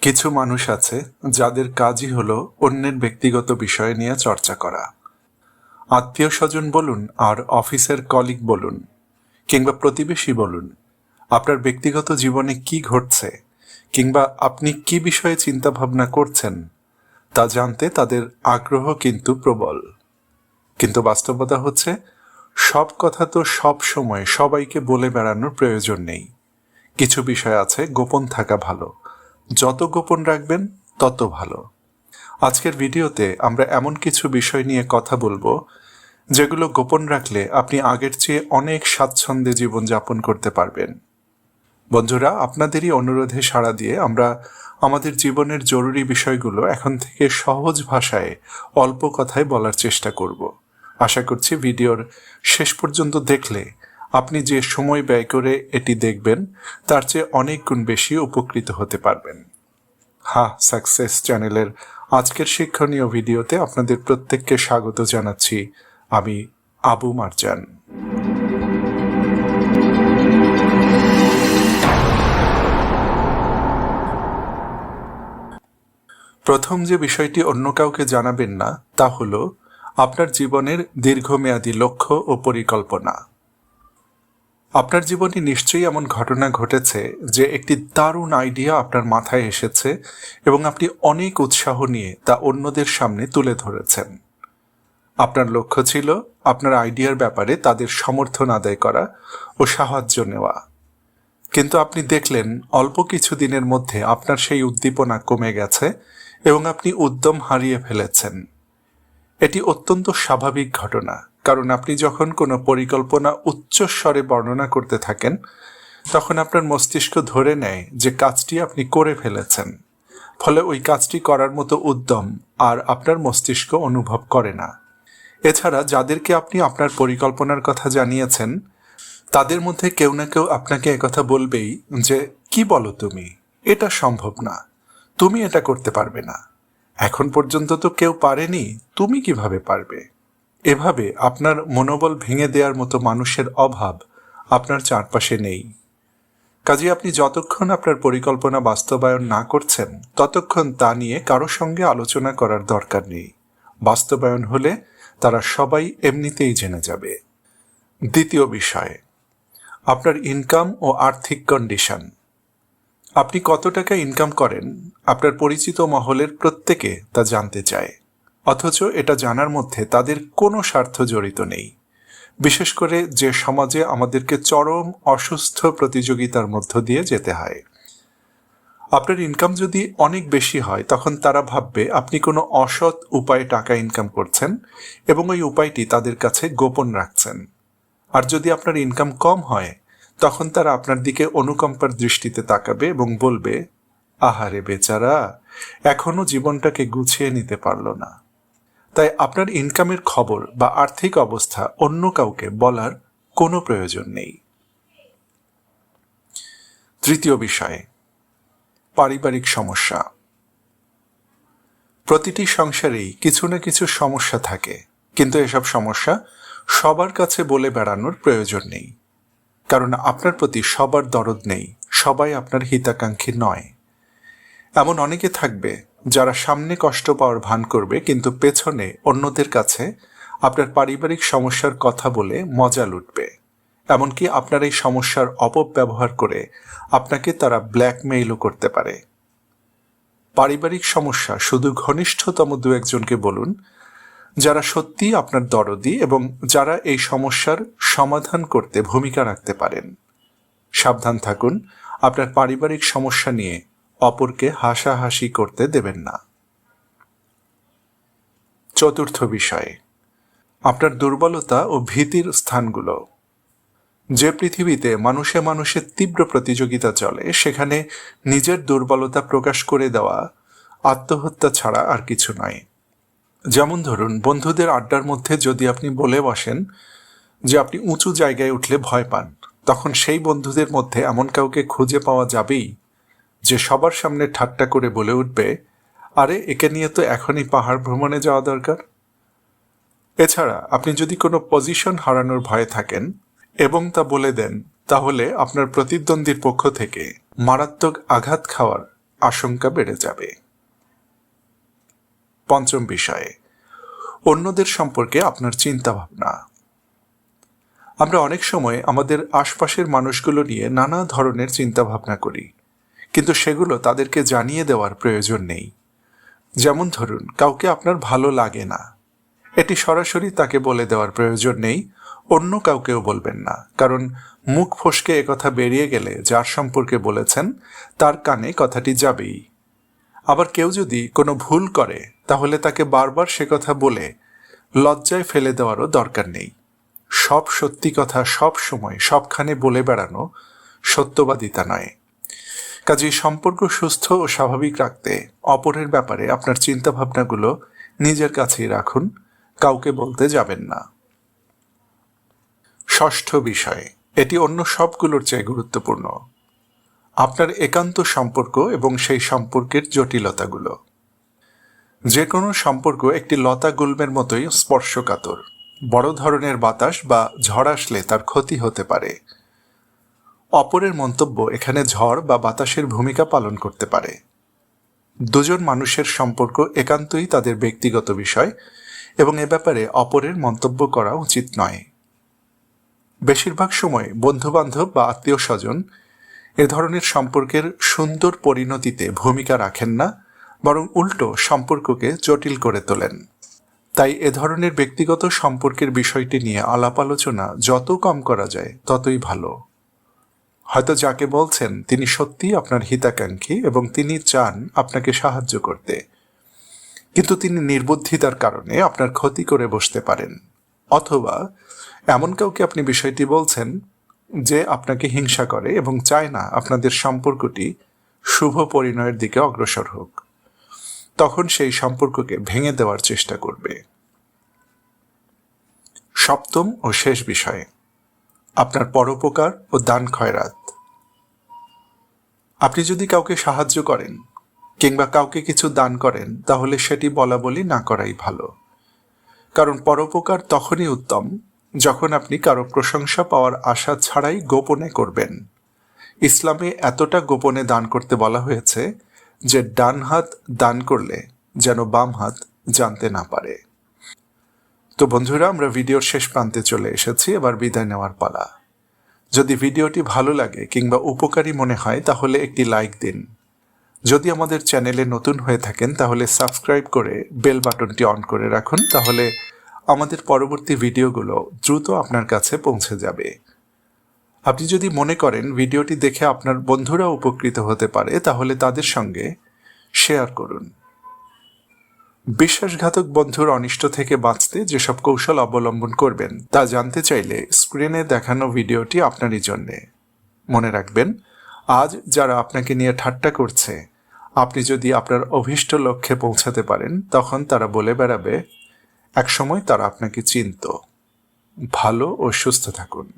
কিছু মানুষ আছে যাদের কাজই হলো অন্যের ব্যক্তিগত বিষয় নিয়ে চর্চা করা। আত্মীয় স্বজন বলুন আর অফিসের কলিগ বলুন কিংবা প্রতিবেশী বলুন, আপনার ব্যক্তিগত জীবনে কি ঘটছে কিংবা আপনি কি বিষয়ে চিন্তা ভাবনা করছেন তা জানতে তাদের আগ্রহ কিন্তু প্রবল। কিন্তু বাস্তবতা হচ্ছে, সব কথা তো সব সময় সবাইকে বলে বেড়ানোর প্রয়োজন নেই। কিছু বিষয় আছে গোপন থাকা ভালো। যত গোপন রাখবেন, তত ভালো। আজকের ভিডিওতে আমরা এমন কিছু বিষয় নিয়ে কথা বলব, যেগুলো গোপন রাখলে আপনি আগের চেয়ে অনেক স্বাচ্ছন্দ্যে জীবনযাপন করতে পারবেন। বন্ধুরা, আপনাদেরই অনুরোধে সাড়া দিয়ে আমরা আমাদের জীবনের জরুরি বিষয়গুলো এখন থেকে সহজ ভাষায়, অল্প কথায় বলার চেষ্টা করব। আশা করছি ভিডিওর শেষ পর্যন্ত দেখলে আপনি যে সময় ব্যয় করে এটি দেখবেন, তার চেয়ে অনেক গুণ বেশি উপকৃত হতে পারবেন। হা, সাকসেস চ্যানেলের আজকের শিক্ষণীয় ভিডিওতে আপনাদের প্রত্যেককে স্বাগত জানাচ্ছি আমি আবু মারজান। প্রথম যে বিষয়টি অন্য কাউকে জানাবেন না, তা হল, আপনার জীবনের দীর্ঘমেয়াদী লক্ষ্য ও পরিকল্পনা। আপনার জীবনে নিশ্চয়ই এমন ঘটনা ঘটেছে যে একটি দারুণ আইডিয়া আপনার মাথায় এসেছে এবং আপনি অনেক উৎসাহ নিয়ে তা অন্যদের সামনে তুলে ধরেছেন। আপনার লক্ষ্য ছিল আপনার আইডিয়ার ব্যাপারে তাদের সমর্থন আদায় করা ও সাহায্য নেওয়া। কিন্তু আপনি দেখলেন অল্প কিছু দিনের মধ্যে আপনার সেই উদ্দীপনা কমে গেছে এবং আপনি উদ্যম হারিয়ে ফেলেছেন। এটি অত্যন্ত স্বাভাবিক ঘটনা। কারণ আপনি যখন কোনো পরিকল্পনা উচ্চস্বরে বর্ণনা করতে থাকেন, তখন আপনার মস্তিষ্ক ধরে নেয় যে কাজটি আপনি করে ফেলেছেন। ফলে ওই কাজটি করার মতো উদ্যম আর আপনার মস্তিষ্ক অনুভব করে না। এছাড়া যাদেরকে আপনি আপনার পরিকল্পনার কথা জানিয়েছেন, তাদের মধ্যে কেউ না কেউ আপনাকে একথা বলবেই যে, কি বলো তুমি? এটা সম্ভব না। তুমি এটা করতে পারবে না। এখন পর্যন্ত তো কেউ পারেনি, তুমি কীভাবে পারবে? এভাবে আপনার মনোবল ভেঙে দেওয়ার মতো মানুষের অভাব আপনার চারপাশে নেই। কাজে আপনি যতক্ষণ আপনার পরিকল্পনা বাস্তবায়ন না করছেন, ততক্ষণ তা নিয়ে কারও সঙ্গে আলোচনা করার দরকার নেই। বাস্তবায়ন হলে তারা সবাই এমনিতেই জেনে যাবে। দ্বিতীয় বিষয়, আপনার ইনকাম ও আর্থিক কন্ডিশন আপনি কত টাকা ইনকাম করেন, আপনার পরিচিত মহলের প্রত্যেকে তা জানতে চায়। অথচ এটা জানার মধ্যে তাদের কোনো স্বার্থ জড়িত নেই। বিশেষ করে যে সমাজে আমাদেরকে চরম অসুস্থ প্রতিযোগিতার মধ্য দিয়ে যেতে হয়। আপনার ইনকাম যদি অনেক বেশি হয়, তখন তারা ভাববে, আপনি কোনো অসৎ উপায়ে টাকা ইনকাম করছেন এবং ওই উপায়টি তাদের কাছে গোপন রাখছেন। আর যদি আপনার ইনকাম কম হয়, তখন তারা আপনার দিকে অনুকম্পার দৃষ্টিতে তাকাবে এবং বলবে, আহারে বেচারা, এখনও জীবনটাকে গুছিয়ে নিতে পারল না। তাই আপনার ইনকামের খবর বা আর্থিক অবস্থা অন্য কাউকে বলার কোনো প্রয়োজন নেই। তৃতীয় বিষয়, পারিবারিক সমস্যা। প্রতিটি সংসারেই কিছু না কিছু সমস্যা থাকে, কিন্তু এসব সমস্যা সবার কাছে বলে বেড়ানোর প্রয়োজন নেই। কারণ আপনার প্রতি সবার দরদ নেই, সবাই আপনার হিতাকাঙ্ক্ষী নয়। এমন অনেকে থাকবে যারা সামনে কষ্ট পাওয়ার ভান করবে, কিন্তু পেছনে অন্যদের কাছে আপনার পারিবারিক সমস্যার কথা বলে মজা লুটবে। এমনকি আপনার এই সমস্যার অপব্যবহার করে আপনাকে তারা ব্ল্যাকমেইলও করতে পারে। পারিবারিক সমস্যা, শুধু ঘনিষ্ঠতম দু একজনকে বলুন, যারা সত্যি আপনার দরদি এবং যারা এই সমস্যার সমাধান করতে ভূমিকা রাখতে পারেন। সাবধান থাকুন, আপনার পারিবারিক সমস্যা নিয়ে অপরকে হাসাহাসি করতে দেবেন না। চতুর্থ বিষয়, আপনার দুর্বলতা ও ভীতির স্থানগুলো। যে পৃথিবীতে মানুষে মানুষের তীব্র প্রতিযোগিতা চলে, সেখানে নিজের দুর্বলতা প্রকাশ করে দেওয়া, আত্মহত্যা ছাড়া আর কিছু নয়। যেমন ধরুন, বন্ধুদের আড্ডার মধ্যে যদি আপনি বলে বসেন যে আপনি উঁচু জায়গায় উঠলে ভয় পান, তখন সেই বন্ধুদের মধ্যে এমন কাউকে খুঁজে পাওয়া যাবেই যে সবার সামনে ঠাট্টা করে বলে উঠবে, আরে, একে নিয়ে তো এখনই পাহাড় ভ্রমণে যাওয়া দরকার। এছাড়া, আপনি যদি কোনো পজিশন হারানোর ভয়ে থাকেন এবং তা বলে দেন, তাহলে আপনার প্রতিদ্বন্দ্বীর পক্ষ থেকে মারাত্মক আঘাত খাওয়ার আশঙ্কা বেড়ে যাবে। পঞ্চম বিষয়ে, অন্যদের সম্পর্কে আপনার চিন্তা ভাবনা আমরা অনেক সময় আমাদের আশপাশের মানুষগুলো নিয়ে নানা ধরনের চিন্তা ভাবনা করি। কিন্তু সেগুলো তাদেরকে জানিয়ে দেওয়ার প্রয়োজন নেই। যেমন ধরুন, কাউকে আপনার ভালো লাগে না। এটি সরাসরি তাকে বলে দেওয়ার প্রয়োজন নেই, অন্য কাউকেও বলবেন না। কারণ মুখ ফসকে কথা বেরিয়ে গেলে যার সম্পর্কে বলেছেন, তার কানে কথাটি যাবেই। আবার কেউ যদি কোনো ভুল করে, তাহলে তাকে বারবার সে কথা বলে লজ্জায় ফেলে দেওয়ারও দরকার নেই। সব সত্যি কথা সব সময় সবখানে বলে বেড়ানো সত্যবাদিতা নয়। কাজেই সম্পর্ক সুস্থ ও স্বাভাবিক রাখতে অপরের ব্যাপারে আপনার চিন্তাভাবনাগুলো নিজের কাছেই রাখুন, কাউকে বলতে যাবেন না। ষষ্ঠ বিষয়, এটি অন্য সবগুলোর চেয়ে গুরুত্বপূর্ণ। আপনার একান্ত সম্পর্ক এবং সেই সম্পর্কের জটিলতাগুলো। যে কোনো সম্পর্ক একটি লতা গুল্মের মতোই স্পর্শকাতর। বড় ধরনের বাতাস বা ঝড় আসলে তার ক্ষতি হতে পারে। অপরের মন্তব্য এখানে ঝড় বা বাতাসের ভূমিকা পালন করতে পারে। দুজন মানুষের সম্পর্ক একান্তই তাদের ব্যক্তিগত বিষয় এবং এ ব্যাপারে অপরের মন্তব্য করা উচিত নয়। বেশিরভাগ সময় বন্ধুবান্ধব বা আত্মীয় স্বজন এ ধরনের সম্পর্কের সুন্দর পরিণতিতে ভূমিকা রাখেন না, বরং উল্টো সম্পর্ককে জটিল করে তোলেন। তাই এ ধরনের ব্যক্তিগত সম্পর্কের বিষয়টি নিয়ে আলাপ আলোচনা যত কম করা যায় ততই ভালো। হয়তো যাকে বলছেন, তিনি সত্যিই আপনার হিতাকাঙ্ক্ষী এবং তিনি চান আপনাকে সাহায্য করতে। কিন্তু তিনি নির্বুদ্ধিতার কারণে আপনার ক্ষতি করে বসতে পারেন। অথবা এমন কাউকে আপনি বিষয়টি বলছেন যে আপনাকে হিংসা করে এবং চায় না আপনাদের সম্পর্কটি শুভ পরিণয়ের দিকে অগ্রসর হোক। তখন সেই সম্পর্ককে ভেঙে দেওয়ার চেষ্টা করবে। সপ্তম ও শেষ বিষয়ে, আপনার পরোপকার ও দান খয়রাত আপনি যদি কাউকে সাহায্য করেন, কিংবা কাউকে কিছু দান করেন, তাহলে সেটি বলা বলি না করাই ভালো। কারণ পরোপকার তখনই উত্তম যখন আপনি কারও প্রশংসা পাওয়ার আশা ছাড়াই গোপনে করবেন। ইসলামে এতটা গোপনে দান করতে বলা হয়েছে যে ডান হাত দান করলে যেন বাম হাত জানতে না পারে। তো বন্ধুরা, আমরা ভিডিওর শেষ প্রান্তে চলে এসেছি, এবার বিদায় নেওয়ার পালা। যদি ভিডিওটি ভালো লাগে কিংবা উপকারী মনে হয়, তাহলে একটি লাইক দিন। যদি আমাদের চ্যানেলে নতুন হয়ে থাকেন, তাহলে সাবস্ক্রাইব করে বেল বাটনটি অন করে রাখুন, তাহলে আমাদের পরবর্তী ভিডিওগুলো দ্রুত আপনার কাছে পৌঁছে যাবে। আপনি যদি মনে করেন ভিডিওটি দেখে আপনার বন্ধুরা উপকৃত হতে পারে, তাহলে তাদের সঙ্গে শেয়ার করুন। বিশ্বাসঘাতক বন্ধুর অনিষ্ট থেকে বাঁচতে যেসব কৌশল অবলম্বন করবেন, তা জানতে চাইলে স্ক্রিনে দেখানো ভিডিওটি আপনারই জন্যে। মনে রাখবেন, আজ যারা আপনাকে নিয়ে ঠাট্টা করছে, আপনি যদি আপনার অভীষ্ট লক্ষ্যে পৌঁছাতে পারেন, তখন তারা বলে বেড়াবে, একসময় তারা আপনাকে চিনত। ভালো ও সুস্থ থাকুন।